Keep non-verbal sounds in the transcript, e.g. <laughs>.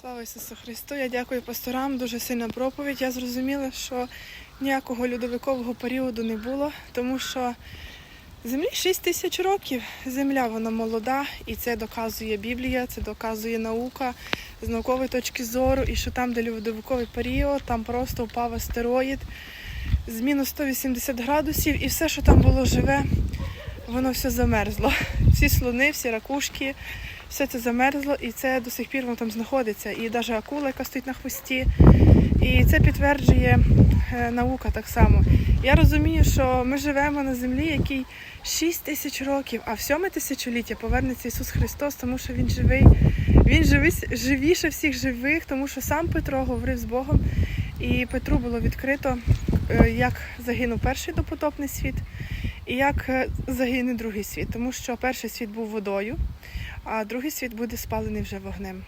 Слава Ісусу Христу! Я дякую пасторам, дуже сильна проповідь. Я зрозуміла, що ніякого льодовикового періоду не було, тому що землі 6 тисяч років. Земля вона молода, і це доказує Біблія, це доказує наука з наукової точки зору, і що там, де льодовиковий період, там просто впав астероїд з мінус 180 градусів, і все, що там було живе, воно все замерзло. <laughs> Всі слони, всі ракушки, все це замерзло, і це до сих пір воно там знаходиться. І навіть акула, яка стоїть на хвості. І це підтверджує е, наука так само. Я розумію, що ми живемо на землі, якій 6 тисяч років, а в сьоме тисячоліття повернеться Ісус Христос, тому що Він живий. Він живий, живіше всіх живих, тому що сам Петро говорив з Богом, і Петру було відкрито, е, як загинув перший допотопний світ, і як е, загине другий світ, тому що перший світ був водою, а другий світ буде спалений вже вогнем.